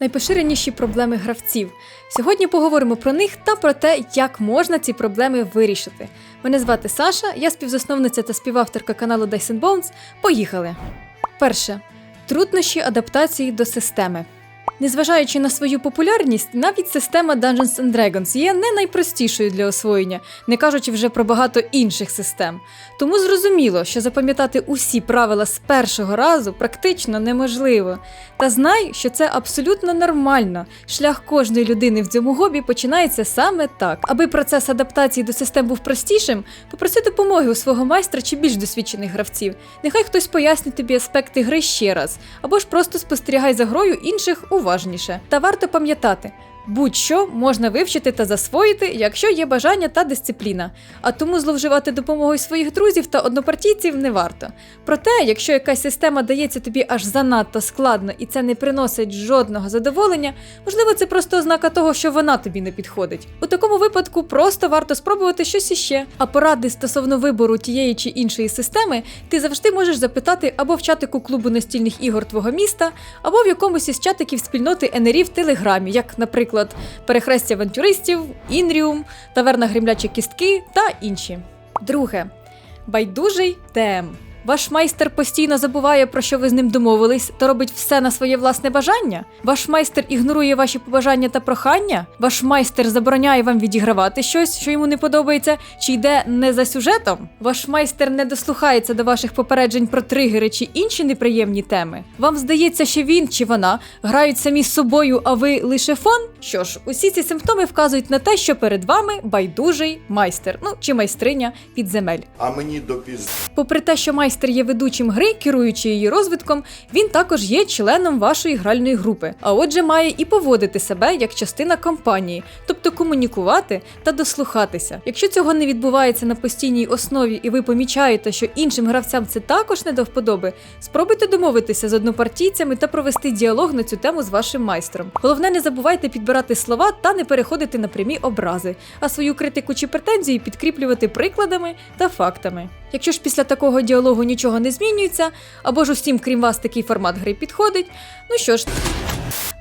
Найпоширеніші проблеми гравців. Сьогодні поговоримо про них та про те, як можна ці проблеми вирішити. Мене звати Саша, я співзасновниця та співавторка каналу Dyson Bones. Поїхали! Перше. Труднощі адаптації до системи. Незважаючи на свою популярність, навіть система Dungeons and Dragons є не найпростішою для освоєння, не кажучи вже про багато інших систем. Тому зрозуміло, що запам'ятати усі правила з першого разу практично неможливо. Та знай, що це абсолютно нормально. Шлях кожної людини в цьому хобі починається саме так. Аби процес адаптації до систем був простішим, попроси допомоги у свого майстра чи більш досвідчених гравців. Нехай хтось пояснить тобі аспекти гри ще раз, або ж просто спостерігай за грою інших уважніше. Та варто пам'ятати. Будь-що можна вивчити та засвоїти, якщо є бажання та дисципліна. А тому зловживати допомогою своїх друзів та однопартійців не варто. Проте, якщо якась система дається тобі аж занадто складно і це не приносить жодного задоволення, можливо, це просто ознака того, що вона тобі не підходить. У такому випадку просто варто спробувати щось іще. А поради стосовно вибору тієї чи іншої системи ти завжди можеш запитати або в чатику клубу настільних ігор твого міста, або в якомусь із чатиків спільноти НРІ в Телеграмі, як, наприклад, перехрестя авантюристів, Інріум, таверна гремлячі кістки та інші. Друге. Байдужий ТМ. Ваш майстер постійно забуває, про що ви з ним домовились, та робить все на своє власне бажання. Ваш майстер ігнорує ваші побажання та прохання. Ваш майстер забороняє вам відігравати щось, що йому не подобається, чи йде не за сюжетом. Ваш майстер не дослухається до ваших попереджень про тригери чи інші неприємні теми. Вам здається, що він чи вона грають самі з собою, а ви лише фон. Що ж, усі ці симптоми вказують на те, що перед вами байдужий майстер, ну чи майстриня підземель. А мені до піз... Попри те, що майстер є ведучим гри, керуючи її розвитком, він також є членом вашої гральної групи, а отже, має і поводити себе як частина компанії, тобто комунікувати та дослухатися. Якщо цього не відбувається на постійній основі, і ви помічаєте, що іншим гравцям це також не до вподоби, спробуйте домовитися з однопартійцями та провести діалог на цю тему з вашим майстром. Головне, не забувайте підбирати слова та не переходити на прямі образи, а свою критику чи претензії підкріплювати прикладами та фактами. Якщо ж після такого діалогу нічого не змінюється, або ж усім, крім вас, такий формат гри підходить, ну що ж.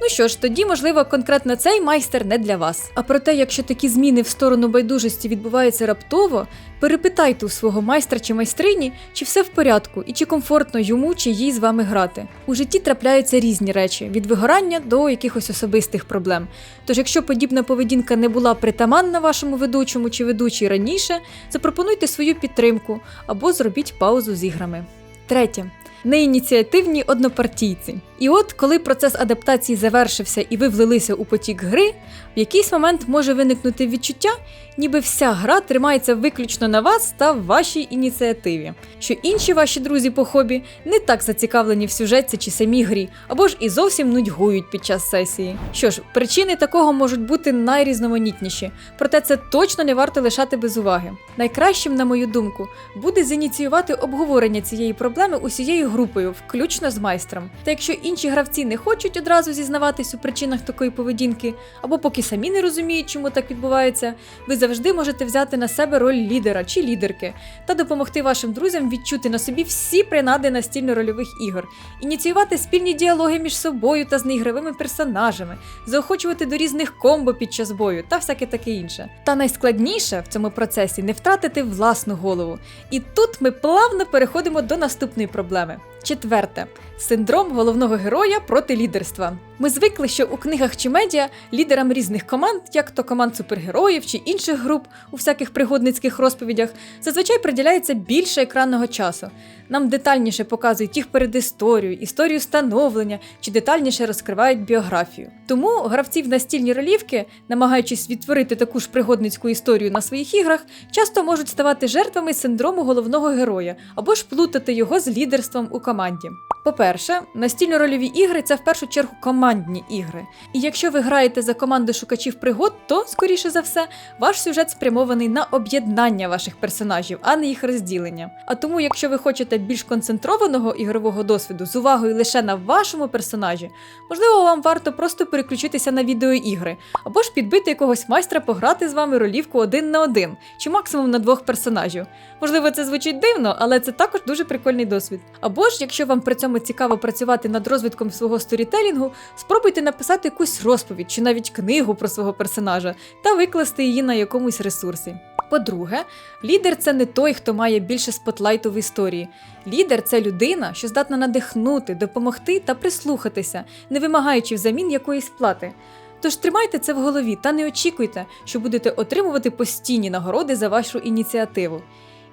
Ну що ж, тоді, можливо, конкретно цей майстер не для вас. А проте, якщо такі зміни в сторону байдужості відбуваються раптово, перепитайте у свого майстра чи майстрині, чи все в порядку, і чи комфортно йому чи їй з вами грати. У житті трапляються різні речі від вигорання до якихось особистих проблем. Тож, якщо подібна поведінка не була притаманна вашому ведучому чи ведучій раніше, запропонуйте свою підтримку або зробіть паузу з іграми. Третє. Неініціативні однопартійці. І от, коли процес адаптації завершився і ви влилися у потік гри, в якийсь момент може виникнути відчуття, ніби вся гра тримається виключно на вас та вашій ініціативі, що інші ваші друзі по хобі не так зацікавлені в сюжетці чи самій грі, або ж і зовсім нудьгують під час сесії. Що ж, причини такого можуть бути найрізноманітніші, проте це точно не варто лишати без уваги. Найкращим, на мою думку, буде зініціювати обговорення цієї проблеми усією групою, включно з майстром. Та якщо інші гравці не хочуть одразу зізнаватись у причинах такої поведінки, або поки самі не розуміють, чому так відбувається, ви завжди можете взяти на себе роль лідера чи лідерки та допомогти вашим друзям відчути на собі всі принади настільно-рольових ігор, ініціювати спільні діалоги між собою та з неігровими персонажами, заохочувати до різних комбо під час бою та всяке таке інше. Та найскладніше в цьому процесі не втратити власну голову. І тут ми плавно переходимо до наступної проблеми. Четверте синдром головного героя проти лідерства. Ми звикли, що у книгах чи медіа лідерам різних команд, як то команд супергероїв чи інших груп у всяких пригодницьких розповідях, зазвичай приділяється більше екранного часу. Нам детальніше показують їх передісторію, історію становлення чи детальніше розкривають біографію. Тому гравці в настільні ролівки, намагаючись відтворити таку ж пригодницьку історію на своїх іграх, часто можуть ставати жертвами синдрому головного героя або ж плутати його з лідерством у команді. По-перше, настільно-рольові ігри це в першу чергу командні ігри. І якщо ви граєте за команду шукачів пригод, то, скоріше за все, ваш сюжет спрямований на об'єднання ваших персонажів, а не їх розділення. А тому, якщо ви хочете хочете більш концентрованого ігрового досвіду з увагою лише на вашому персонажі, можливо, вам варто просто переключитися на відеоігри, або ж підбити якогось майстра пограти з вами ролівку один на один, чи максимум на двох персонажів. Можливо, це звучить дивно, але це також дуже прикольний досвід. Або ж, якщо вам при цьому цікаво працювати над розвитком свого сторітелінгу, спробуйте написати якусь розповідь чи навіть книгу про свого персонажа та викласти її на якомусь ресурсі. По-друге, лідер це не той, хто має більше спотлайту в історії. Лідер це людина, що здатна надихнути, допомогти та прислухатися, не вимагаючи взамін якоїсь плати. Тож тримайте це в голові та не очікуйте, що будете отримувати постійні нагороди за вашу ініціативу.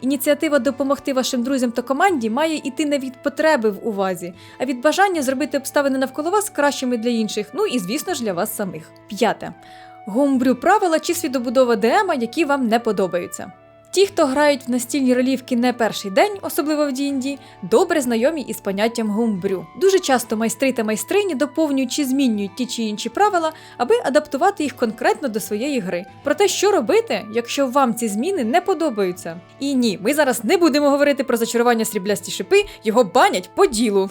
Ініціатива допомогти вашим друзям та команді має йти не від потреби в увазі, а від бажання зробити обставини навколо вас кращими для інших, ну і звісно ж для вас самих. П'яте. Гомбрю правила чи свідобудова ДМа, які вам не подобаються. Ті, хто грають в настільні ролівки не перший день, особливо в D&D, добре знайомі із поняттям гумбрю. Дуже часто майстри та майстрині доповнюють чи змінюють ті чи інші правила, аби адаптувати їх конкретно до своєї гри. Про те, що робити, якщо вам ці зміни не подобаються. І ні, ми зараз не будемо говорити про зачарування сріблясті шипи, його банять по ділу.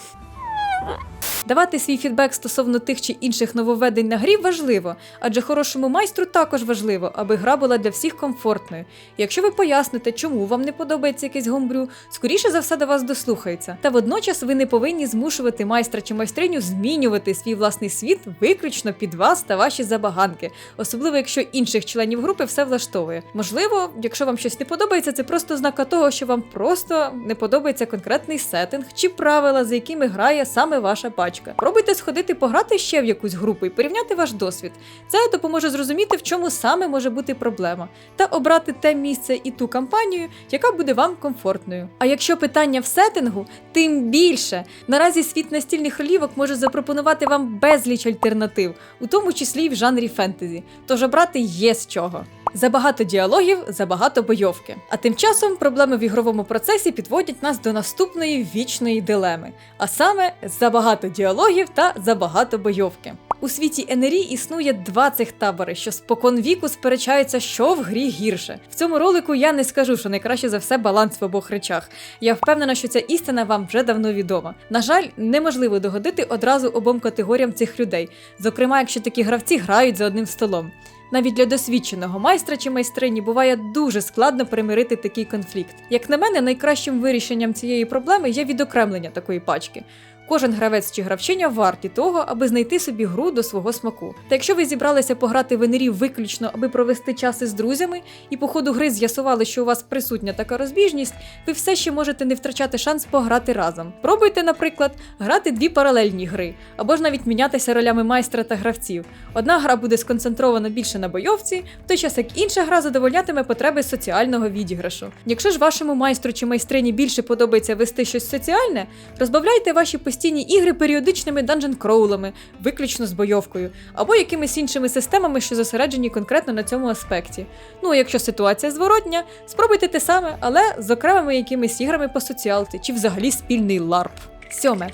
Давати свій фідбек стосовно тих чи інших нововведень на грі важливо, адже хорошому майстру також важливо, аби гра була для всіх комфортною. Якщо ви поясните, чому вам не подобається якийсь гомбрю, скоріше за все до вас дослухаються. Та водночас ви не повинні змушувати майстра чи майстриню змінювати свій власний світ виключно під вас та ваші забаганки, особливо якщо інших членів групи все влаштовує. Можливо, якщо вам щось не подобається, це просто ознака того, що вам просто не подобається конкретний сеттинг чи правила, за якими грає саме ваша пачка. Пробуйте сходити пограти ще в якусь групу і порівняти ваш досвід. Це допоможе зрозуміти, в чому саме може бути проблема, та обрати те місце і ту кампанію, яка буде вам комфортною. А якщо питання в сеттингу, тим більше наразі світ настільних ролівок може запропонувати вам безліч альтернатив, у тому числі й в жанрі фентезі. Тож обрати є з чого. Забагато діалогів, забагато бойовки. А тим часом проблеми в ігровому процесі підводять нас до наступної вічної дилеми, а саме забагато діалогів та забагато бойовки. У світі НРІ існує два цих табори, що спокон віку сперечаються, що в грі гірше. В цьому ролику я не скажу, що найкраще за все баланс в обох речах. Я впевнена, що ця істина вам вже давно відома. На жаль, неможливо догодити одразу обом категоріям цих людей, зокрема, якщо такі гравці грають за одним столом. Навіть для досвідченого майстра чи майстрині буває дуже складно примирити такий конфлікт. Як на мене, найкращим вирішенням цієї проблеми є відокремлення такої пачки. Кожен гравець чи гравчиня варті того, аби знайти собі гру до свого смаку. Та якщо ви зібралися пограти в виключно, аби провести час із друзями, і по ходу гри з'ясували, що у вас присутня така розбіжність, ви все ще можете не втрачати шанс пограти разом. Пробуйте, наприклад, грати дві паралельні гри, або ж навіть мінятися ролями майстра та гравців. Одна гра буде сконцентрована більше на бойовці, в той час як інша гра задовольнятиме потреби соціального відіграшу. Якщо ж вашому майстру чи майстрині більше подобається вести щось соціальне, розбавляйте ваші постійні ігри періодичними данжен кроулами, виключно з бойовкою, або якимись іншими системами, що зосереджені конкретно на цьому аспекті. Ну а якщо ситуація зворотня, спробуйте те саме, але з окремими якимись іграми по соціалці чи взагалі спільний ларп. Сьоме.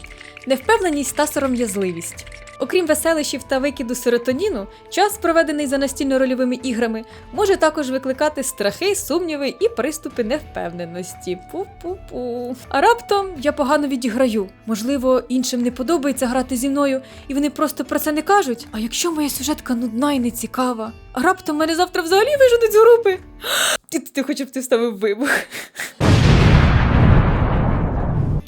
Невпевненість та сором'язливість. Окрім веселищів та викиду серотоніну, час, проведений за настільно-рольовими іграми, може також викликати страхи, сумніви і приступи невпевненості. Пу-пу-пу. А раптом я погано відіграю. Можливо, іншим не подобається грати зі мною, і вони просто про це не кажуть. А якщо моя сюжетка нудна і не цікава? А раптом мене завтра взагалі виженуть з групи. Ти, ти хоча б ти вставив вибух.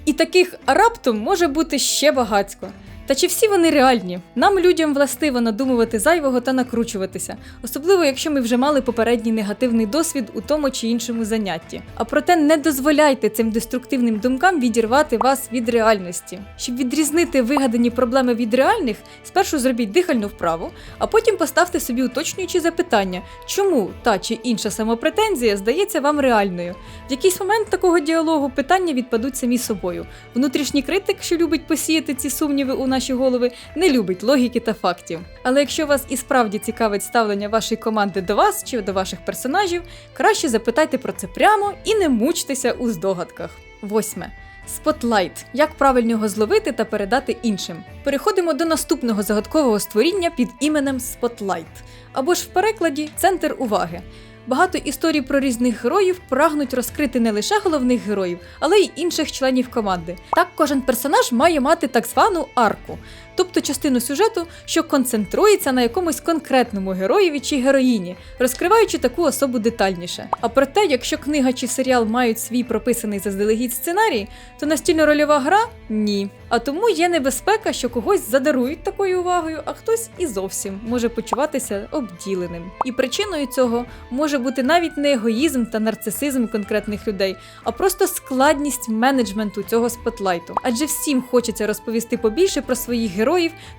І таких раптом може бути ще багатько. Та чи всі вони реальні? Нам, людям, властиво надумувати зайвого та накручуватися, особливо якщо ми вже мали попередній негативний досвід у тому чи іншому занятті. А проте не дозволяйте цим деструктивним думкам відірвати вас від реальності. Щоб відрізнити вигадані проблеми від реальних, спершу зробіть дихальну вправу, а потім поставте собі уточнюючі запитання, чому та чи інша самопретензія здається вам реальною. В якийсь момент такого діалогу питання відпадуть самі собою. Внутрішній критик, що любить посіяти ці сумніви у наші голови, не любить логіки та фактів. Але якщо вас і справді цікавить ставлення вашої команди до вас чи до ваших персонажів, краще запитайте про це прямо і не мучтеся у здогадках. Восьме. Спотлайт. Як правильно його зловити та передати іншим. Переходимо до наступного загадкового створіння під іменем Спотлайт. Або ж в перекладі центр уваги. Багато історій про різних героїв прагнуть розкрити не лише головних героїв, але й інших членів команди. Так кожен персонаж має мати так звану арку, тобто частину сюжету, що концентрується на якомусь конкретному героєві чи героїні, розкриваючи таку особу детальніше. А проте, якщо книга чи серіал мають свій прописаний заздалегідь сценарій, то настільно-рольова гра ні. А тому є небезпека, що когось задарують такою увагою, а хтось і зовсім може почуватися обділеним. І причиною цього може бути навіть не егоїзм та нарцисизм конкретних людей, а просто складність менеджменту цього спотлайту. Адже всім хочеться розповісти побільше про своїх героїв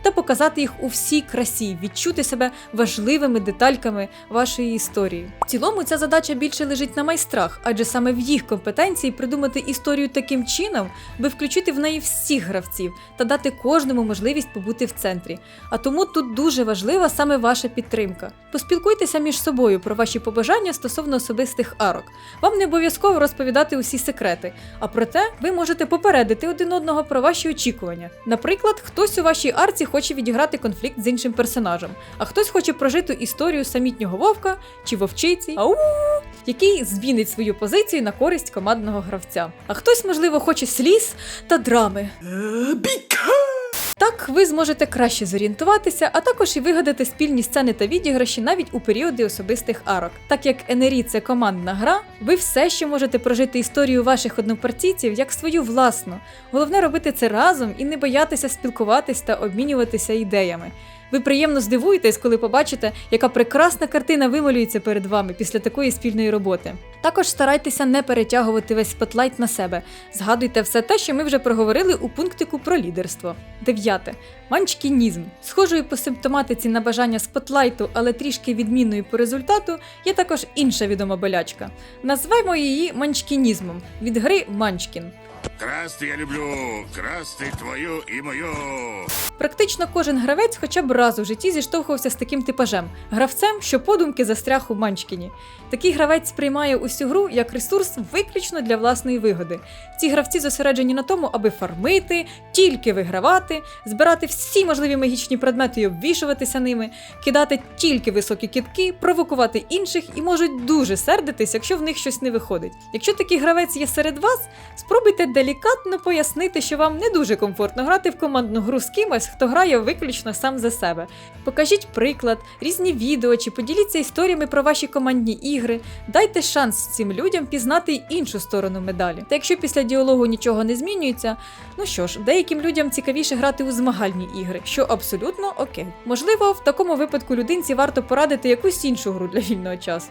та показати їх у всій красі, відчути себе важливими детальками вашої історії. В цілому ця задача більше лежить на майстрах, адже саме в їх компетенції придумати історію таким чином, би включити в неї всіх гравців та дати кожному можливість побути в центрі. А тому тут дуже важлива саме ваша підтримка. Поспілкуйтеся між собою про ваші побажання стосовно особистих арок. Вам не обов'язково розповідати усі секрети, а проте ви можете попередити один одного про ваші очікування. Наприклад, хтось у вашій арці хоче відіграти конфлікт з іншим персонажем, а хтось хоче прожити історію самітнього вовка чи вовчиці, ау, який змінить свою позицію на користь командного гравця. А хтось, можливо, хоче сліз та драми. Так ви зможете краще зорієнтуватися, а також і вигадати спільні сцени та відіграші навіть у періоди особистих арок. Так як Енері це командна гра, ви все ще можете прожити історію ваших однопартійців як свою власну. Головне робити це разом і не боятися спілкуватись та обмінюватися ідеями. Ви приємно здивуєтесь, коли побачите, яка прекрасна картина вималюється перед вами після такої спільної роботи. Також старайтеся не перетягувати весь спотлайт на себе. Згадуйте все те, що ми вже проговорили у пунктику про лідерство. Дев'яте. Манчкінізм. Схожою по симптоматиці на бажання спотлайту, але трішки відмінною по результату, є також інша відома болячка. Назвемо її манчкінізмом від гри Манчкін. Красти я люблю, красти твою і мою. Практично кожен гравець хоча б раз у житті зіштовхувався з таким типажем гравцем, що подумки застряг у Манчкіні. Такий гравець сприймає усю гру як ресурс виключно для власної вигоди. Ці гравці зосереджені на тому, аби фармити, тільки вигравати, збирати всі можливі магічні предмети і обвішуватися ними, кидати тільки високі кітки, провокувати інших і можуть дуже сердитись, якщо в них щось не виходить. Якщо такий гравець є серед вас, спробуйте делікатно пояснити, що вам не дуже комфортно грати в командну гру з кимось, хто грає виключно сам за себе. Покажіть приклад, різні відео чи поділіться історіями про ваші командні ігри. Дайте шанс цим людям пізнати іншу сторону медалі. Та якщо після діалогу нічого не змінюється, ну що ж, деяким людям цікавіше грати у змагальні ігри, що абсолютно окей. Можливо, в такому випадку людинці варто порадити якусь іншу гру для вільного часу.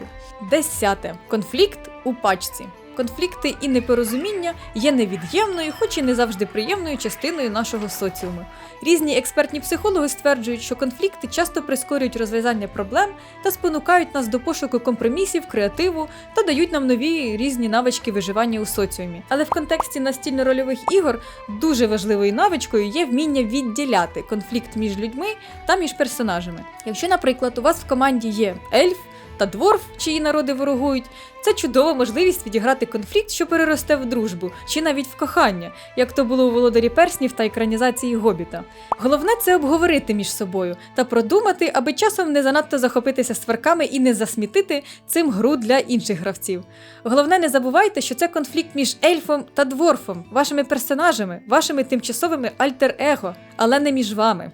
Десяте конфлікт у пачці. Конфлікти і непорозуміння є невід'ємною, хоч і не завжди приємною частиною нашого соціуму. Різні експертні психологи стверджують, що конфлікти часто прискорюють розв'язання проблем та спонукають нас до пошуку компромісів, креативу та дають нам нові різні навички виживання у соціумі. Але в контексті настільно-рольових ігор дуже важливою навичкою є вміння відділяти конфлікт між людьми та між персонажами. Якщо, наприклад, у вас в команді є ельф, та дворф, чиї народи ворогують, це чудова можливість відіграти конфлікт, що переросте в дружбу, чи навіть в кохання, як то було у володарі перснів та екранізації Гобіта. Головне це обговорити між собою та продумати, аби часом не занадто захопитися сварками і не засмітити цим гру для інших гравців. Головне, не забувайте, що це конфлікт між ельфом та дворфом, вашими персонажами, вашими тимчасовими альтер-его, але не між вами.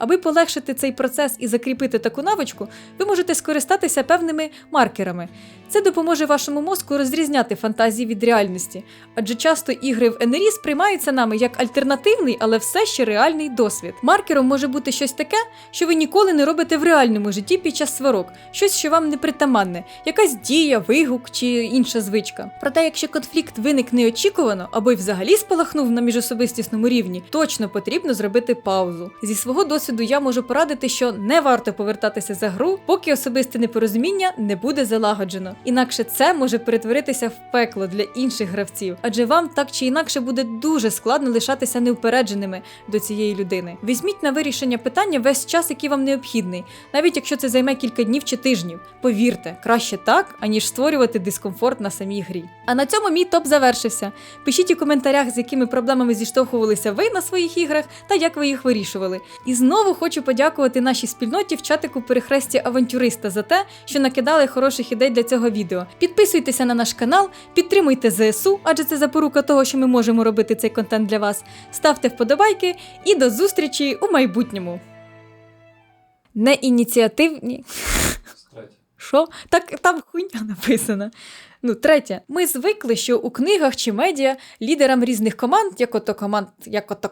Аби полегшити цей процес і закріпити таку навичку, ви можете скористатися певними маркерами. Це допоможе вашому мозку розрізняти фантазії від реальності, адже часто ігри в НРІ сприймаються нами як альтернативний, але все ще реальний досвід. Маркером може бути щось таке, що ви ніколи не робите в реальному житті під час сварок, щось, що вам не притаманне, якась дія, вигук чи інша звичка. Проте, якщо конфлікт виник неочікувано або й взагалі спалахнув на міжособистісному рівні, точно потрібно зробити паузу. Зі свого досвіду я можу порадити, що не варто повертатися за гру, поки особисте непорозуміння не буде залагоджено. Інакше це може перетворитися в пекло для інших гравців, адже вам так чи інакше буде дуже складно лишатися неупередженими до цієї людини. Візьміть на вирішення питання весь час, який вам необхідний, навіть якщо це займе кілька днів чи тижнів. Повірте, краще так, аніж створювати дискомфорт на самій грі. А на цьому мій топ завершився. Пишіть у коментарях, з якими проблемами зіштовхувалися ви на своїх іграх та як ви їх вирішували. І знову Знову хочу подякувати нашій спільноті в чатику перехресті авантюриста за те, що накидали хороших ідей для цього відео. Підписуйтеся на наш канал, підтримуйте ЗСУ, адже це запорука того, що ми можемо робити цей контент для вас. Ставте вподобайки і до зустрічі у майбутньому. Неініціативні. Що? Так там хуйня написана. Ну, третє, ми звикли, що у книгах чи медіа лідерам різних команд, як ото команд, як ото